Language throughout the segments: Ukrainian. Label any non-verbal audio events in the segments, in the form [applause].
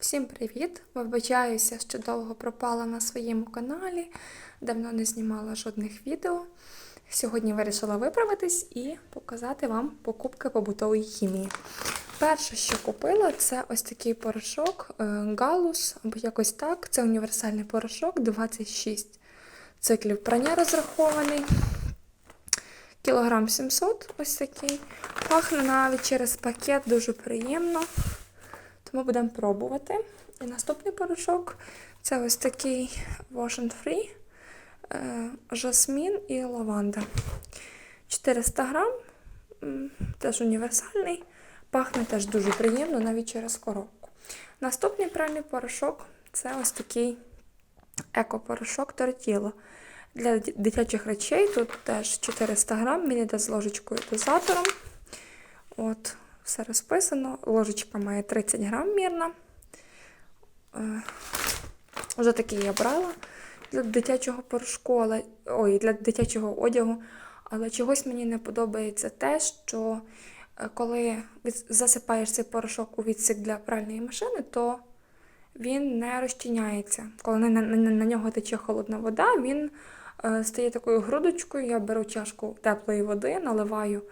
Всім привіт! Вибачаюся, що довго пропала на своєму каналі, давно не знімала жодних відео. Сьогодні вирішила виправитись і показати вам покупки побутової хімії. Перше, що купила, це ось такий порошок е, Галус, або якось так. Це універсальний порошок 26 циклів прання розрахований. Кілограм 700 ось такий. Пахне навіть через пакет дуже приємно. Тому будемо пробувати. І наступний порошок це ось такий Wash Free, е, жасмін і лаванда. 400 грам, теж універсальний, пахне теж дуже приємно, навіть через коробку. Наступний пральний порошок це ось такий еко-порошок Тортіло. Для дитячих речей тут теж 400 грам, він йде з ложечкою дозатором. От, все розписано. Ложечка має 30 грам мірна. Е, Вже такий я брала для дитячого порошку, але ой, для дитячого одягу. Але чогось мені не подобається те, що е, коли засипаєш цей порошок у відсік для пральної машини, то він не розчиняється. Коли на, на, на, нього тече холодна вода, він е, стає такою грудочкою. Я беру чашку теплої води, наливаю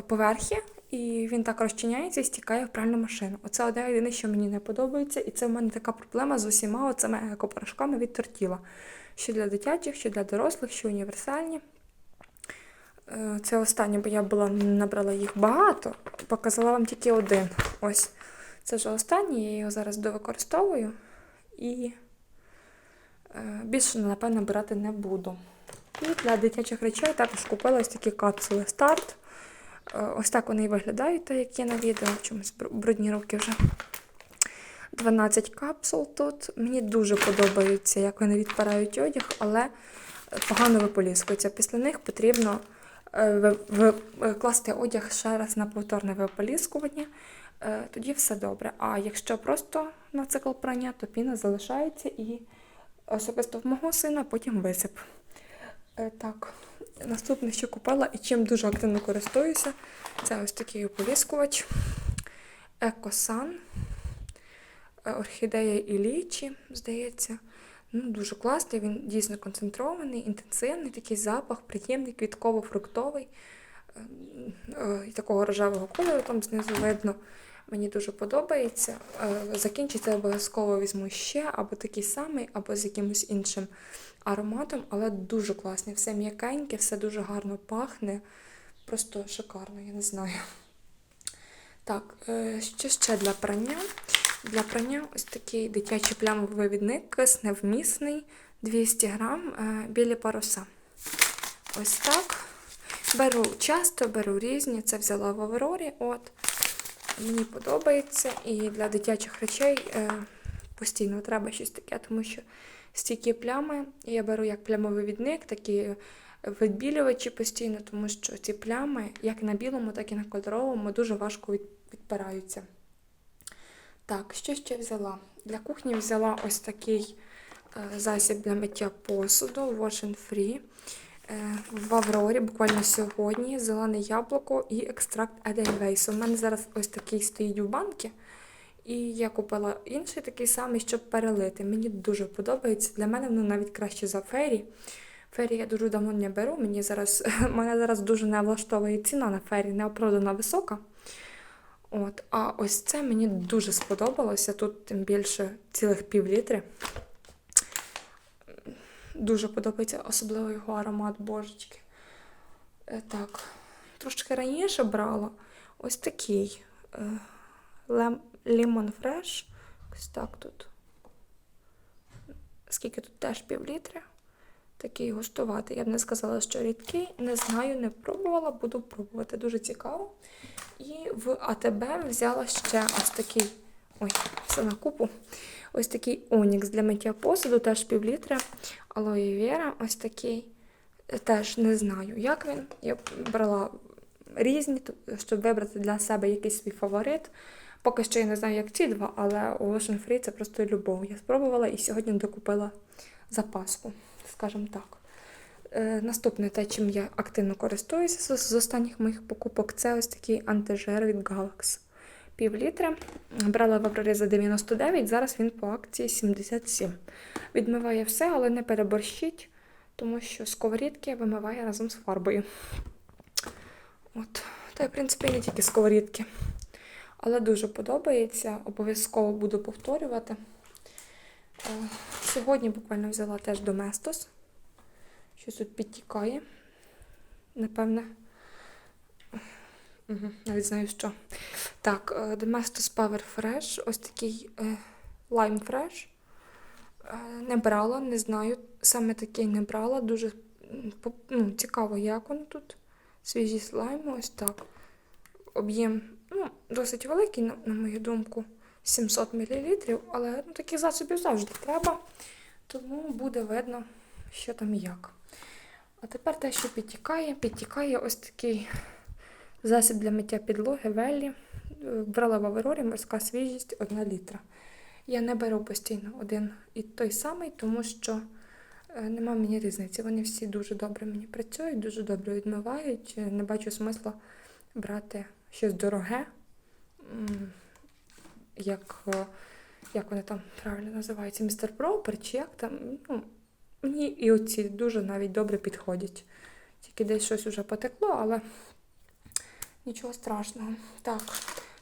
поверхи, і він так розчиняється і стікає в пральну машину. Оце одне єдине, що мені не подобається, і це в мене така проблема з усіма цими екопорошками від тортіла. Що для дитячих, що для дорослих, що універсальні. Е, Це останнє, бо я була набрала їх багато, показала вам тільки один. Ось. Це вже останній, я його зараз довикористовую і е, більше, напевно, брати не буду. І для дитячих речей також купила ось такі капсули старт. Е, Ось так вони і виглядають, так як є на відео, в чомусь брудні руки вже. 12 капсул тут. Мені дуже подобається, як вони відпирають одяг, але погано виполіскуються. Після них потрібно е, е, класти одяг ще раз на повторне виполіскування, тоді все добре. А якщо просто на цикл прання, то піна залишається і особисто в мого сина потім висип. Так, наступне, що купила і чим дуже активно користуюся, це ось такий ополіскувач Екосан. Е, Орхідея і лічі, здається. Ну, дуже класний, він дійсно концентрований, інтенсивний, такий запах, приємний, квітково-фруктовий, е, е, такого рожевого кольору там знизу видно. Мені дуже подобається. Е, Закінчиться обов'язково візьму ще, або такий самий, або з якимось іншим ароматом, але дуже класний. Все м'якеньке, все дуже гарно пахне. Просто шикарно, я не знаю. Так, е, що ще для прання? Для прання ось такий дитячий плямовий вивідник, кисневмісний, 200 грам, е, білі паруса. Ось так. Беру часто, беру різні, це взяла в Аврорі. От. Мені подобається. І для дитячих речей е, постійно треба щось таке, тому що стійкі плями я беру як плямовивідник, такі відбілювачі постійно, тому що ці плями, як на білому, так і на кольоровому, дуже важко відпираються. Так, що ще взяла? Для кухні взяла ось такий е, засіб для миття посуду Wash Free. Е, в Аврорі буквально сьогодні зелене яблуко і екстракт Edelweiss. У мене зараз ось такий стоїть у банки. І я купила інший такий самий, щоб перелити. Мені дуже подобається. Для мене воно навіть краще за фері. Фері я дуже давно не беру. Мені зараз, [laughs] мене зараз дуже не влаштовує ціна на фері, неоправдано висока. От, а ось це мені дуже сподобалося. Тут тим більше цілих пів літри. Дуже подобається, особливо його аромат божечки. Е, Так, трошки раніше брала ось такий е, Lemon Fresh. Ось так тут. Скільки тут теж пів літри. Такий густуватий. Я б не сказала, що рідкий. Не знаю, не пробувала, буду пробувати. Дуже цікаво. І в АТБ взяла ще ось такий. Ой, все на купу. Ось такий Онікс для миття посуду, теж пів літра. Алоє Вера, ось такий. Теж не знаю, як він. Я брала різні, щоб вибрати для себе якийсь свій фаворит. Поки що я не знаю, як ці два, але у Ocean Free це просто любов. Я спробувала і сьогодні докупила запаску, скажімо так. Е, Наступне те, чим я активно користуюся з, останніх моїх покупок, це ось такий антижир від Galax. Пів літра. Брала в Аврорі за 99, зараз він по акції 77. Відмиває все, але не переборщіть, тому що сковорідки вимиває разом з фарбою. От. Та в принципі, не тільки сковорідки. Але дуже подобається. Обов'язково буду повторювати. Е, Сьогодні буквально взяла теж Доместос. Щось тут підтікає. Напевне. Угу, навіть знаю що. Так, е, Domestos Power Fresh. Ось такий е, Lime Fresh. Е, Не брала, не знаю. Саме такий не брала. Дуже ну, цікаво, як воно тут. Свіжі слайми, ось так. Об'єм ну, досить великий, на, на мою думку, 700 мл, але ну, таких засобів завжди треба, тому буде видно, що там і як. А тепер те, що підтікає, підтікає ось такий засіб для миття підлоги Веллі. Е, Брала в Аврорі морська свіжість 1 літра. Я не беру постійно один і той самий, тому що е, нема мені різниці. Вони всі дуже добре мені працюють, дуже добре відмивають. Е, Не бачу смисла брати щось дороге, як, як вони там правильно називаються, містер Пропер, чи як там. Ну, мені і оці дуже навіть добре підходять. Тільки десь щось уже потекло, але нічого страшного. Так,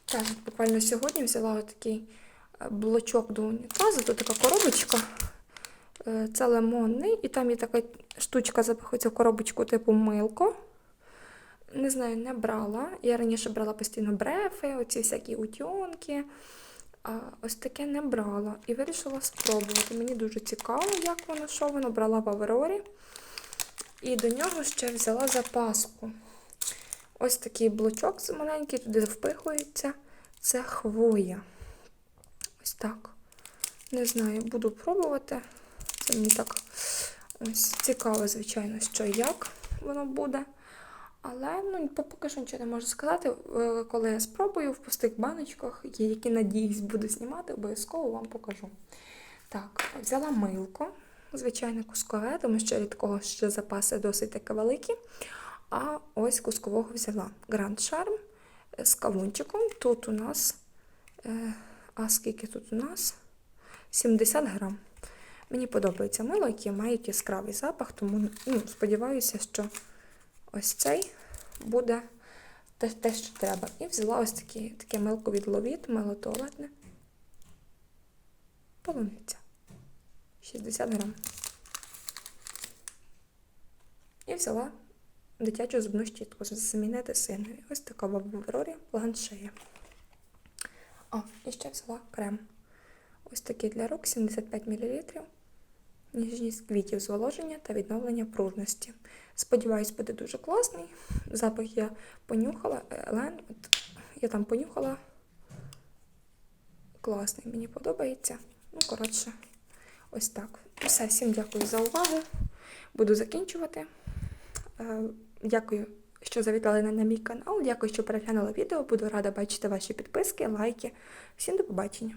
теж буквально сьогодні взяла такий блочок до унітазу, тут така коробочка. Е, Це лимонний, і там є така штучка, запихується в коробочку типу милко. Не знаю, не брала. Я раніше брала постійно брефи, оці всякі утюнки. А ось таке не брала. І вирішила спробувати. Мені дуже цікаво, як воно, що воно брала в Аврорі. І до нього ще взяла запаску. Ось такий блочок маленький, туди впихується. Це хвоя. Ось так. Не знаю, буду пробувати. Це мені так ось цікаво, звичайно, що і як воно буде. Але ну, поки що нічого не можу сказати. Е, Коли я спробую в пустих баночках, які, надіюсь, буду знімати, обов'язково вам покажу. Так, взяла милко, звичайне кускове, тому що рідкого ще запаси досить таки великі. А ось кускового взяла Grand Charm з кавунчиком. Тут у нас, е, а скільки тут у нас? 70 грам. Мені подобається мило, яке мають яскравий запах, тому ну, сподіваюся, що ось цей буде те, те, що треба. І взяла ось такі, таке милко від Ловіт, мило туалетне. Полуниця. 60 грам. І взяла дитячу зубну щітку замінити синові. Ось така в Аврорі планшея. А, і ще взяла крем. Ось такий для рук 75 мл. Ніжність квітів зволоження та відновлення пружності. Сподіваюсь, буде дуже класний. Запах я понюхала. Елен, от я там понюхала. Класний, мені подобається. Ну, коротше, ось так. Все, всім дякую за увагу. Буду закінчувати. Дякую, що завітали на мій канал. Дякую, що переглянули відео. Буду рада бачити ваші підписки, лайки. Всім до побачення.